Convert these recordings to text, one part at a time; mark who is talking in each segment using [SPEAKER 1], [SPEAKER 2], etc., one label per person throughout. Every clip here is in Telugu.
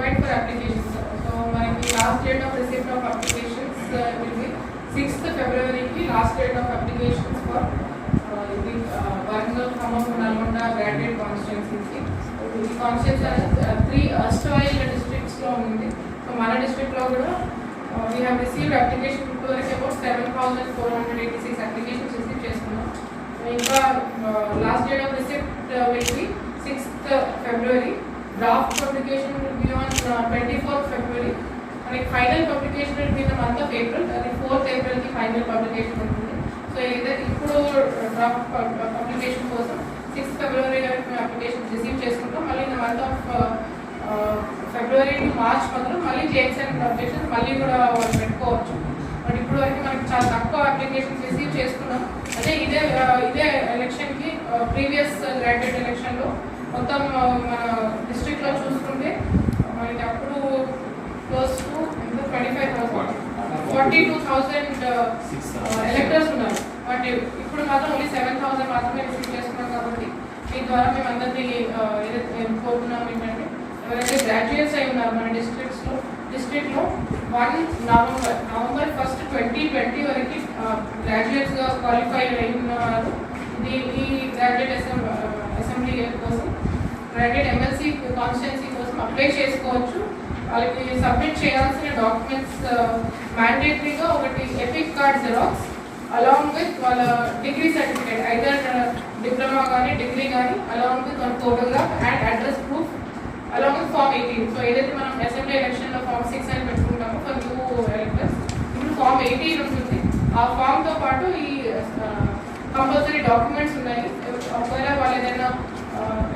[SPEAKER 1] invite for applications. So మనకి last date of receipt of applications ఇది sixth ఫిబ్రవరికి last date of applications for ఇది వరంగల్ ఖమ్మం నల్గొండ గ్రాడ్యుయేట్ కాన్స్టిట్యున్సీకి ఈ కాన్స్టిట్యున్సీ త్రీ అస్టాయిల్ డిస్ట్రిక్ట్స్లో ఉంది. సో మన డిస్ట్రిక్ట్లో కూడా వీ హ్యావ్ రిసీవ్డ్ అప్లికేషన్ ఇప్పటివరకు about seven thousand four hundred eighty six applications receive చేసుకున్నాం ఇంకా లాస్ట్ డేట్ ఆఫ్ రిసిప్ట్ వెళ్ళి sixth February draft publication will twenty fourth February మనకి final publication will be month of April అది ఫోర్త్ ఏప్రిల్కి ఫైనల్ పబ్లికేషన్ ఉంటుంది. సో ఏదైతే ఇప్పుడు uh, డ్రాఫ్ట్ పబ్లికేషన్ uh, కోసం సిక్స్త్ ఫిబ్రవరి వరకు మేము అప్లికేషన్ రిసీవ్ చేసుకుంటాం. మళ్ళీ in month of February to March మాత్రం మళ్ళీ జేమ్స్ అండ్ అప్లికేషన్ మళ్ళీ కూడా వాళ్ళు పెట్టుకోవచ్చు. బట్ ఇప్పుడు వరకు మనకి చాలా తక్కువ అప్లికేషన్స్ రిసీవ్ చేసుకున్నాం. అదే ఇదే uh, ఇదే ఎలక్షన్కి ప్రీవియస్ గ్రాడ్యుయేట్ మొత్తం మన డిస్ట్రిక్ట్లో చూసుకుంటే మనకి అప్పుడు close to twenty five thousand forty two thousand electors ఉన్నారు. బట్ ఇప్పుడు మాత్రం ఓన్లీ సెవెన్ థౌసండ్ మాత్రమే రిసీవ్ చేస్తున్నాం కాబట్టి మీ ద్వారా మేము అందరినీ ఏదైతే కోరుతున్నాం ఏంటంటే ఎవరైతే గ్రాడ్యుయేట్స్ అయి ఉన్నారు మన డిస్ట్రిక్ట్స్లో డిస్ట్రిక్ట్లో one November November first twenty twenty వరకు గ్రాడ్యుయేట్స్గా క్వాలిఫై అయి ఉన్నారు. ఇది ఈ గ్రాడ్యుయేట్ ఎస్ఎం కోసం గ్రాడ్యుయేట్ ఎమ్మెల్సీ కాన్స్టిట్యున్సీ కోసం అప్లై చేసుకోవచ్చు. వాళ్ళకి సబ్మిట్ చేయాల్సిన డాక్యుమెంట్స్ మ్యాండేటరీగా uh, ఒకటి EPIC card xerox along with వాళ్ళ డిగ్రీ సర్టిఫికేట్ ఐదర్ డిప్లొమా కానీ డిగ్రీ కానీ along with one photograph and address proof along with form eighteen so ఏదైతే మనం అసెంబ్లీ ఎలక్షన్లో ఫామ్ సిక్స్ అని పెట్టుకుంటామో ఫర్ న్యూ ఎలక్టర్స్ ఇప్పుడు ఫామ్ ఎయిటీన్ ఉంటుంది. ఆ ఫామ్తో పాటు ఈ uh, కంపల్సరీ డాక్యుమెంట్స్ ఉన్నాయి. ఒకవేళ వాళ్ళు ఏదైనా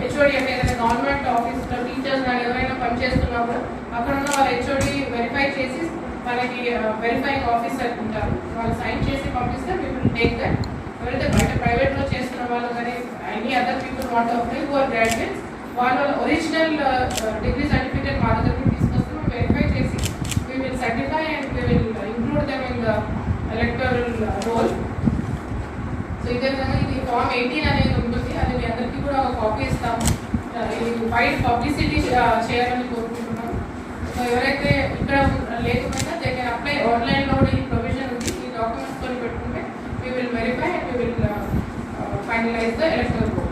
[SPEAKER 1] హెచ్ఓడి అంటే ఏదైనా గవర్నమెంట్ ఆఫీస్లో టీచర్స్ కానీ ఎవరైనా పనిచేస్తున్నా కూడా అక్కడ ఉన్న వాళ్ళ హెచ్ఓడి వెరిఫై చేసి మనకి వెరిఫైయింగ్ ఆఫీసర్ ఉంటారు. వాళ్ళు సైన్ చేసి పంపిస్తే వీ విల్ టేక్ దట్ ఎవరైతే బయట ప్రైవేట్లో చేస్తున్న వాళ్ళు కానీ any other people what apply who graduates వాళ్ళ ఒరిజినల్ డిగ్రీ సర్టిఫికేట్ మా దగ్గరికి తీసుకొస్తే మేము వెరిఫై చేసి we will certify and we will include them in the electoral roll so ఇదే విధంగా ఇది ఫామ్ ఎయిటీన్ అనేది అది మీ అందరికీ కూడా ఒక కాపీ ఇస్తాము ఆ, ఇది వైడ్ పబ్లిసిటీ చేయాలని కోరుకుంటున్నాం. సో ఎవరైతే ఇక్కడ లేకపోయినా దే కెన్ అప్లై ఆన్లైన్లో కూడా ఈ ప్రొవిజన్ ఉంది. ఈ డాక్యుమెంట్స్ కొని పెట్టుకుంటే we will verify and we will finalize the electoral board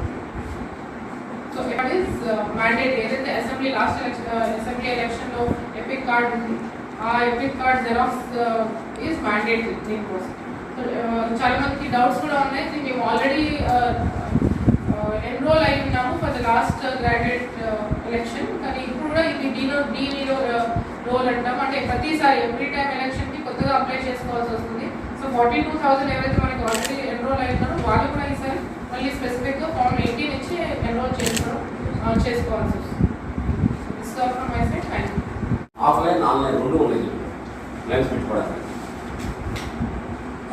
[SPEAKER 1] so it is mandate ఏదైతే అసెంబ్లీ లాస్ట్ ఎలక్షన్ అసెంబ్లీ ఎలక్షన్లో ఎపిక్ కార్డ్ ఉంది. ఆ EPIC card xerox is mandate దీనికోసం సో చాలా మందికి డౌట్స్ కూడా ఉన్నాయి. ఇది మేము ఆల్రెడీ ఎన్రోల్ అయి ఉన్నాము for the last graduate election కానీ ఇప్పుడు కూడా ఇది డీలో డీలో రోల్ అంటాం. అంటే ప్రతిసారి ఎవ్రీ టైం ఎలక్షన్కి కొత్తగా అప్లై చేసుకోవాల్సి వస్తుంది. సో ఫార్టీ టూ థౌసండ్ ఎవరైతే మనకి ఆల్రెడీ ఎన్రోల్ అయి ఉన్నారో వాళ్ళు కూడా ఈసారి మళ్ళీ స్పెసిఫిక్గా ఫామ్ ఎయిటీన్ ఇచ్చి ఎన్రోల్ చేసుకోవడం చేసుకోవాల్సి వస్తుంది. From my side thank you
[SPEAKER 2] offline online రెండు ఉన్నాయి. లైన్స్ పెట్టుకోవడానికి.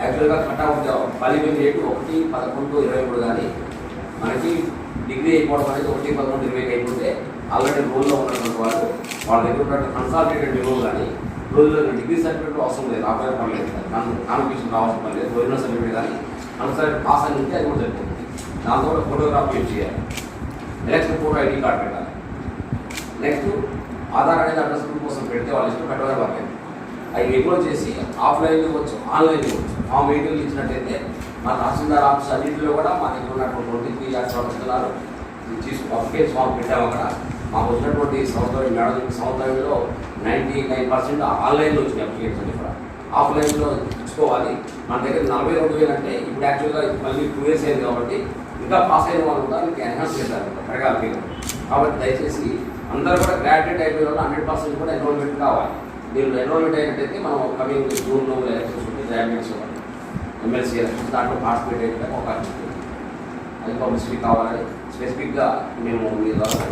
[SPEAKER 2] యాక్చువల్గా కట్ ఆఫ్ పదిహేను డేటు ఒకటి పదకొండు ఇరవై మూడు కానీ మనకి డిగ్రీ అయిపోవడం అనేది ఒకటి పదకొండు ఇరవై అయిపోతే ఆల్రెడీ రూల్లో ఉన్నటువంటి వాళ్ళు వాళ్ళ దగ్గర ఉన్నటువంటి కన్సాలిటేటెడ్ నిలువలు కానీ రోజుల్లో డిగ్రీ సర్టిఫికేట్ అవసరం లేదు ఆఫ్లైన్ పర్లేదు కాన్వకేషన్ రావాల్సిన పని లేదు ఒరిజినల్ సర్టిఫికేట్ కానీ కన్సాలిటేట్ పాస్ అని ఉంటే అది కూడా సరిపోతుంది దాంతో కూడా ఫోటోగ్రాఫ్ యూజ్ చేయాలి. నెక్స్ట్ ఫోటో ఐడి కార్డ్ పెట్టాలి. నెక్స్ట్ ఆధార్ అనేది అడ్రస్ ప్రూఫ్ కోసం పెడితే వాళ్ళు ఇష్టం పెట్టవాలి వాళ్ళకి. అవి ఎన్రోల్ చేసి ఆఫ్లైన్ ఇవ్వచ్చు ఆన్లైన్ ఇవ్వచ్చు ఫామ్ మీటింగ్లు ఇచ్చినట్టయితే మా తహసీల్దార్ ఆఫీస్ అన్నింటిలో కూడా మా దగ్గర ఉన్నటువంటి ట్వంటీ త్రీ యాక్స్ వస్తున్నారు తీసుకు అప్లికేషన్ ఫామ్ పెట్టాము అక్కడ. మాకు వచ్చినటువంటి సంవత్సరం మేడం సంవత్సరంలో నైంటీ నైన్ పర్సెంట్ ఆన్లైన్లో వచ్చినాయి అప్లికేషన్ కూడా. ఆఫ్లైన్లో ఇచ్చుకోవాలి మన దగ్గర నలభై రెండు వేలు అంటే ఇప్పుడు యాక్చువల్గా మళ్ళీ టూ ఇయర్స్ అయింది కాబట్టి ఇంకా పాస్ అయిన వాళ్ళు కూడా ఇంకా ఎన్హాన్స్ చేశారు పెరగాలి మీరు కాబట్టి దయచేసి అందరూ కూడా గ్రాడ్యుయేట్ అయిపోయిన వాళ్ళు హండ్రెడ్ పర్సెంట్ కూడా ఎన్రోల్మెంట్ కావాలి. దీనిలో ఎన్రోల్మెంట్ అయినట్టయితే మనం కమింగ్ జూన్లో ఎలక్షన్స్ ఉంటే. గ్రాడ్యుయేట్స్ ఎమ్మెల్సీ ఎలక్షన్స్ దాంట్లో పార్టిసిపేట్ అయితే అవకాశం ఉంటుంది. అది పబ్లిసిటీ కావాలని స్పెసిఫిక్గా మేము మీ ద్వారా